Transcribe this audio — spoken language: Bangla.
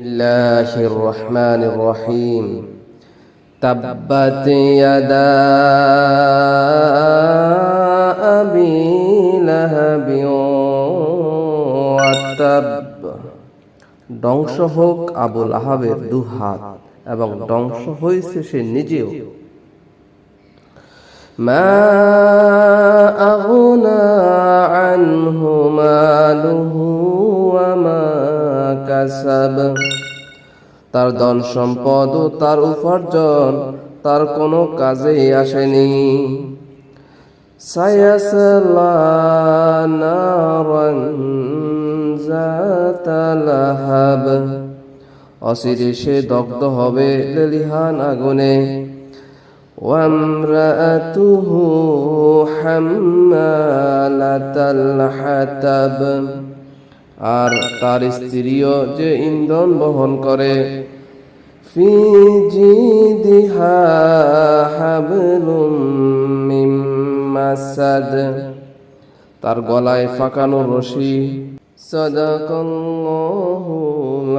الله الرحمن الرحيم تبت يدا أبي لهب وتب ধ্বংস হোক আবুল আহাবের দু হাত এবং ধ্বংস হয়েছে সে নিজেও ما أغنى عنه ماله وما كسب তার ধন সম্পদ ও তার উপার্জন তার কোনো কাজেই আসেনি সায়াসলা নারান যাতা লাহাব অচিরে সে দগ্ধ হবে লেলিহান আগুনে وامرأته حمالة الحطب আর তার স্ত্রীও যে ইন্ধন বহন করে। ফি জিদিহা হাবলুম মাসাদ। তার গলায় ফাঁকানো রশি। সাদাকাল্লাহুল আযীম